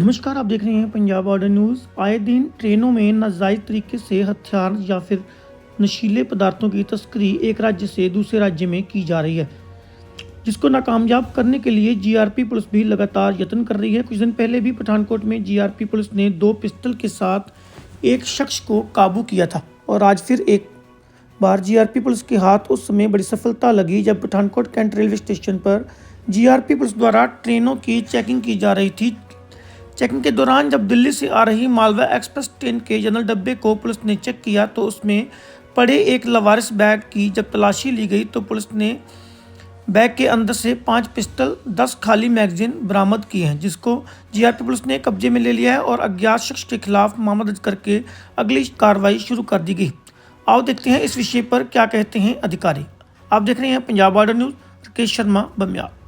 नमस्कार, आप देख रहे हैं पंजाब ऑर्डर न्यूज़। आए दिन ट्रेनों में नाजायज तरीके से हथियार या फिर नशीले पदार्थों की तस्करी एक राज्य से दूसरे राज्य में की जा रही है, जिसको नाकामयाब करने के लिए जीआरपी पुलिस भी लगातार यत्न कर रही है। कुछ दिन पहले भी पठानकोट में जीआरपी पुलिस ने दो पिस्टल के साथ एक शख्स को काबू किया था और आज फिर एक बार जीआरपी पुलिस के हाथ उस समय बड़ी सफलता लगी जब पठानकोट कैंट रेलवे स्टेशन पर जीआरपी पुलिस द्वारा ट्रेनों की चेकिंग की जा रही थी। चेकिंग के दौरान जब दिल्ली से आ रही मालवा एक्सप्रेस ट्रेन के जनरल डब्बे को पुलिस ने चेक किया तो उसमें पड़े एक लवारिस बैग की जब तलाशी ली गई तो पुलिस ने बैग के अंदर से पाँच पिस्टल, दस खाली मैगजीन बरामद किए हैं, जिसको जीआरपी पुलिस ने कब्जे में ले लिया है और अज्ञात शख्स के खिलाफ मामला दर्ज करके अगली कार्रवाई शुरू कर दी गई। आओ देखते हैं इस विषय पर क्या कहते हैं अधिकारी। आप देख रहे हैं पंजाब बॉर्डर न्यूज़ राकेश शर्मा बमियाल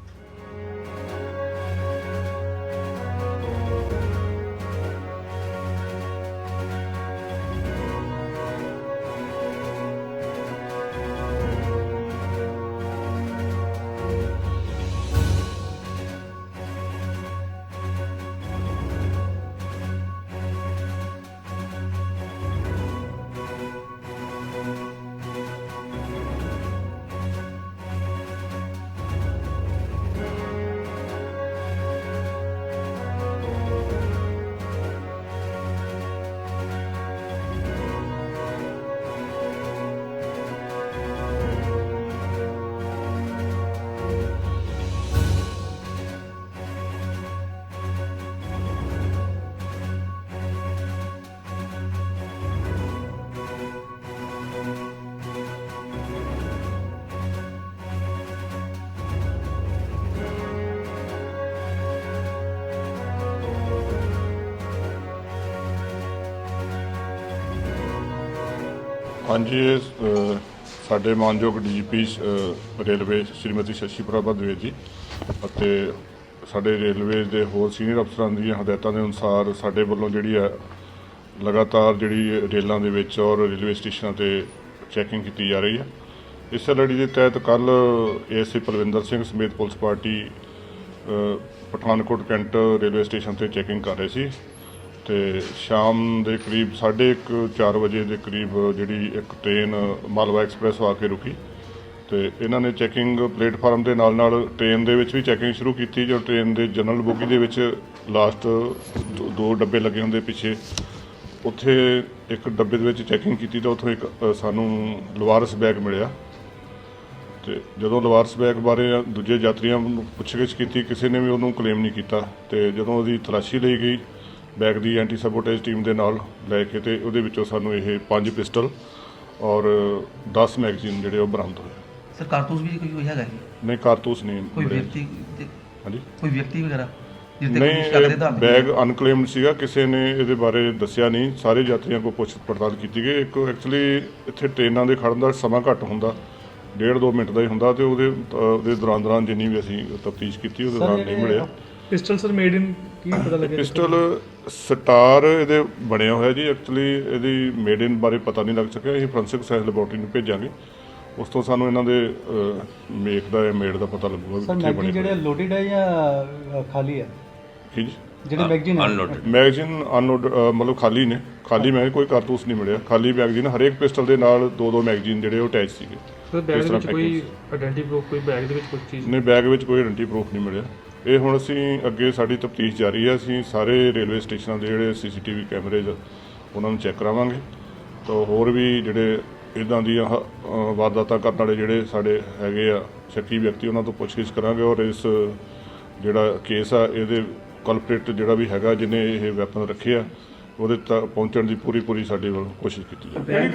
ਹਾਂਜੀ ਇਹ ਅ, ਸਾਡੇ ਮਾਨਯੋਗ ਡੀਜੀਪੀ ਰੇਲਵੇ ਸ਼੍ਰੀਮਤੀ ਸ਼ਸ਼ੀ ਪ੍ਰਭਾ ਦਵੇਦ ਜੀ ਅਤੇ ਸਾਡੇ ਰੇਲਵੇ ਦੇ ਹੋਰ ਸੀਨੀਅਰ ਅਫਸਰਾਂ ਦੀਆਂ ਹਦਾਇਤਾਂ ਦੇ ਅਨੁਸਾਰ ਸਾਡੇ ਵੱਲੋਂ ਜਿਹੜੀ ਹੈ ਲਗਾਤਾਰ ਜਿਹੜੀ ਰੇਲਾਂ ਦੇ ਵਿੱਚ ਔਰ ਰੇਲਵੇ ਸਟੇਸ਼ਨਾਂ ਤੇ ਚੈਕਿੰਗ ਕੀਤੀ ਜਾ ਰਹੀ ਹੈ। ਇਸ ਲੜੀ ਦੇ ਤਹਿਤ ਕੱਲ ਏਐਸਸੀ ਪਲਵਿੰਦਰ ਸਿੰਘ ਸਮੇਤ ਪੁਲਿਸ ਪਾਰਟੀ ਅ, ਪਠਾਨਕੋਟ ਕੈਂਟ ਰੇਲਵੇ ਸਟੇਸ਼ਨ ਤੇ ਚੈਕਿੰਗ ਕਰ ਰਹੇ ਸੀ। ਤੇ ਸ਼ਾਮ ਦੇ ਕਰੀਬ 4:30 ਵਜੇ ਦੇ ਕਰੀਬ ਜਿਹੜੀ ਇੱਕ ਟ੍ਰੇਨ ਮਾਲਵਾ ਐਕਸਪ੍ਰੈਸ ਆ ਕੇ ਰੁਕੀ ਤੇ ਇਹਨਾਂ ਨੇ ਚੈਕਿੰਗ ਪਲੇਟਫਾਰਮ ਦੇ ਨਾਲ ਨਾਲ ਟ੍ਰੇਨ ਦੇ ਵਿੱਚ ਵੀ ਚੈਕਿੰਗ ਸ਼ੁਰੂ ਕੀਤੀ, ਜੋ ਟ੍ਰੇਨ ਦੇ ਜਨਰਲ ਬੋਗੀ ਦੇ ਵਿੱਚ ਲਾਸਟ ਦੋ ਡੱਬੇ ਲੱਗੇ ਹੁੰਦੇ ਪਿੱਛੇ। ਉੱਥੇ ਇੱਕ ਡੱਬੇ ਦੇ ਵਿੱਚ ਚੈਕਿੰਗ ਕੀਤੀ ਤਾਂ ਉੱਥੋਂ ਇੱਕ ਸਾਨੂੰ ਲਵਾਰਸ ਬੈਗ ਮਿਲਿਆ। ਤੇ ਜਦੋਂ ਲਵਾਰਸ ਬੈਗ ਬਾਰੇ ਦੂਜੇ ਯਾਤਰੀਆਂ ਨੂੰ ਪੁੱਛਗਿੱਛ ਕੀਤੀ, ਕਿਸੇ ਨੇ ਵੀ ਉਹਨੂੰ ਕਲੇਮ ਨਹੀਂ ਕੀਤਾ ਤੇ ਜਦੋਂ ਉਹਦੀ ਤਲਾਸ਼ੀ ਲਈ ਗਈ ਬੈਗ ਦੀ ਐਂਟੀ ਸਬੋਟੇਜ ਟੀਮ ਦੇ ਨਾਲ ਲੈ ਕੇ ਤੇ ਉਹਦੇ ਵਿੱਚੋਂ ਸਾਨੂੰ ਇਹ ਪੰਜ ਪਿਸਟਲ ਔਰ 10 ਮੈਗਜ਼ੀਨ ਜਿਹੜੇ ਉਹ ਬਰਾਮਦ ਹੋਏ। ਸਰ ਕਾਰਤੂਸ ਵੀ ਕੋਈ ਹੈਗਾ ਜੀ? ਨਹੀਂ ਕਾਰਤੂਸ ਨਹੀਂ ਕੋਈ ਮਿਲੇ। ਵਿਅਕਤੀ ਤੇ- ਹਾਂਜੀ? ਕੋਈ ਵਿਅਕਤੀ ਵਗੈਰਾ ਜਿਸ ਤੇ ਕੋਈ ਨਹੀਂ ਸ਼ੱਕ ਦੇ ਬੈਗ ਅਨਕਲੇਮਡ ਸੀਗਾ ਕਿਸੇ ਨੇ ਇਹਦੇ ਬਾਰੇ ਦੱਸਿਆ ਨਹੀਂ। ਸਾਰੇ ਯਾਤਰੀਆਂ ਕੋਲ ਪੁੱਛ ਪੜਤਾਲ ਕੀਤੀ ਗਈ। ਇੱਕ ਐਕਚੁਅਲੀ ਇੱਥੇ ਟ੍ਰੇਨਾਂ ਦੇ ਖੜਨ ਦਾ ਸਮਾਂ ਘੱਟ ਹੁੰਦਾ ਡੇਢ ਦੋ ਮਿੰਟ ਦਾ ਹੀ ਹੁੰਦਾ ਤੇ ਉਹਦੇ ਅ, ਉਹਦੇ ਦੌਰਾਨ ਦੌਰਾਨ ਜਿੰਨੀ ਵੀ ਅਸੀਂ ਤਫਤੀਸ਼ ਕੀਤੀ ਉਹਦੇ ਦੌਰਾਨ ਨਹੀਂ ਮਿਲਿਆ। ਪਿਸਟਲ ਸਰ ਮੇਡ ਇਨ ਕੀ ਪਤਾ ਲੱਗਿਆ ਪਿਸਟਲ ਸਟਾਰ ਇਹਦੇ ਬਣਿਆ ਹੋਇਆ ਜੀ ਐਕਚੁਅਲੀ ਇਹਦੀ ਮੇਡ ਇਨ ਬਾਰੇ ਪਤਾ ਨਹੀਂ ਲੱਗ ਸਕਿਆ। ਅਸੀਂ ਫੋਰੈਂਸਿਕ ਸਾਇੰਸ ਲੈਬੋਰੇਟਰੀ ਨੂੰ ਭੇਜਾਂਗੇ। ਉਸ ਤੋਂ ਸਾਨੂੰ ਇਹਨਾਂ ਦੇ ਮੇਕ ਦਾ ਜਾਂ ਮੇਡ ਦਾ ਪਤਾ ਲੱਗੂਗਾ ਸਰ ਵੀ ਕਿੱਥੇ ਮੈਗਜ਼ੀਨ ਬਣੇ ਜਿਹੜੇ ਲੋਡਡ ਹੈ ਜਾਂ ਖਾਲੀ ਹੈ? ਜੀ? ਜਿਹੜੇ ਮੈਗਜ਼ੀਨ ਹੈ? ਮੈਗਜ਼ੀਨ ਅਨਲੋਡ ਮਤਲਬ ਖਾਲੀ ਨੇ। ਖਾਲੀ ਮੈਂ ਕੋਈ ਕਾਰਤੂਸ ਨਹੀਂ ਮਿਲਿਆ। ਖਾਲੀ ਮੈਗਜ਼ੀਨ ਹਰੇਕ ਪਿਸਟਲ ਦੇ ਨਾਲ ਦੋ ਦੋ ਮੈਗਜ਼ੀਨ ਜਿਹੜੇ ਉਹ ਅਟੈਚ ਸੀਗੇ। ਸਰ ਬੈਗ ਇਸ ਦੇ ਤਰ੍ਹਾਂ ਵਿੱਚ ਕੋਈ ਆਇਡੈਂਟੀ ਪ੍ਰੂਫ ਕੋਈ ਬੈਗ ਦੇ ਵਿੱਚ ਕੁਝ ਚੀਜ਼? ਨਹੀਂ ਬੈਗ ਵਿੱਚ ਕੋਈ ਆਇਡੈਂਟੀ ਪ੍ਰੂਫ ਨਹੀਂ ਮਿਲਿਆ। ਇਹ ਹੁਣ ਅਸੀਂ ਅੱਗੇ ਸਾਡੀ ਤਫਤੀਸ਼ ਜਾਰੀ ਹੈ, ਅਸੀਂ ਸਾਰੇ ਰੇਲਵੇ ਸਟੇਸ਼ਨਾਂ ਦੇ ਜਿਹੜੇ ਸੀਸੀਟੀਵੀ ਕੈਮਰੇਜ਼ ਉਹਨਾਂ ਨੂੰ ਚੈੱਕ ਕਰਾਵਾਂਗੇ। ਤਾਂ ਹੋਰ ਵੀ ਜਿਹੜੇ ਇਦਾਂ ਦੀਆਂ ਹ- ਵਾਰਦਾਤਾਂ ਕਰਨ ਵਾਲੇ ਜਿਹੜੇ ਸਾਡੇ ਹੈਗੇ ਆ ਸ਼ੱਕੀ ਵਿਅਕਤੀ, ਉਹਨਾਂ ਤੋਂ ਪੁੱਛਗਿੱਛ ਕਰਾਂਗੇ ਔਰ ਇਸ ਜਿਹੜਾ ਕੇਸ ਆ, ਇਹਦੇ ਕਲਪ੍ਰੇਟ ਜਿਹੜਾ ਵੀ ਹੈਗਾ ਜਿਹਨੇ ਇਹ ਵੈਪਨ ਰੱਖੇ ਆ, ਉਹਦੇ ਤੱਕ ਪਹੁੰਚਣ ਦੀ ਪੂਰੀ ਪੂਰੀ ਸਾਡੇ ਵੱਲੋਂ ਕੋਸ਼ਿਸ਼ ਕੀਤੀ ਜਾਵੇ।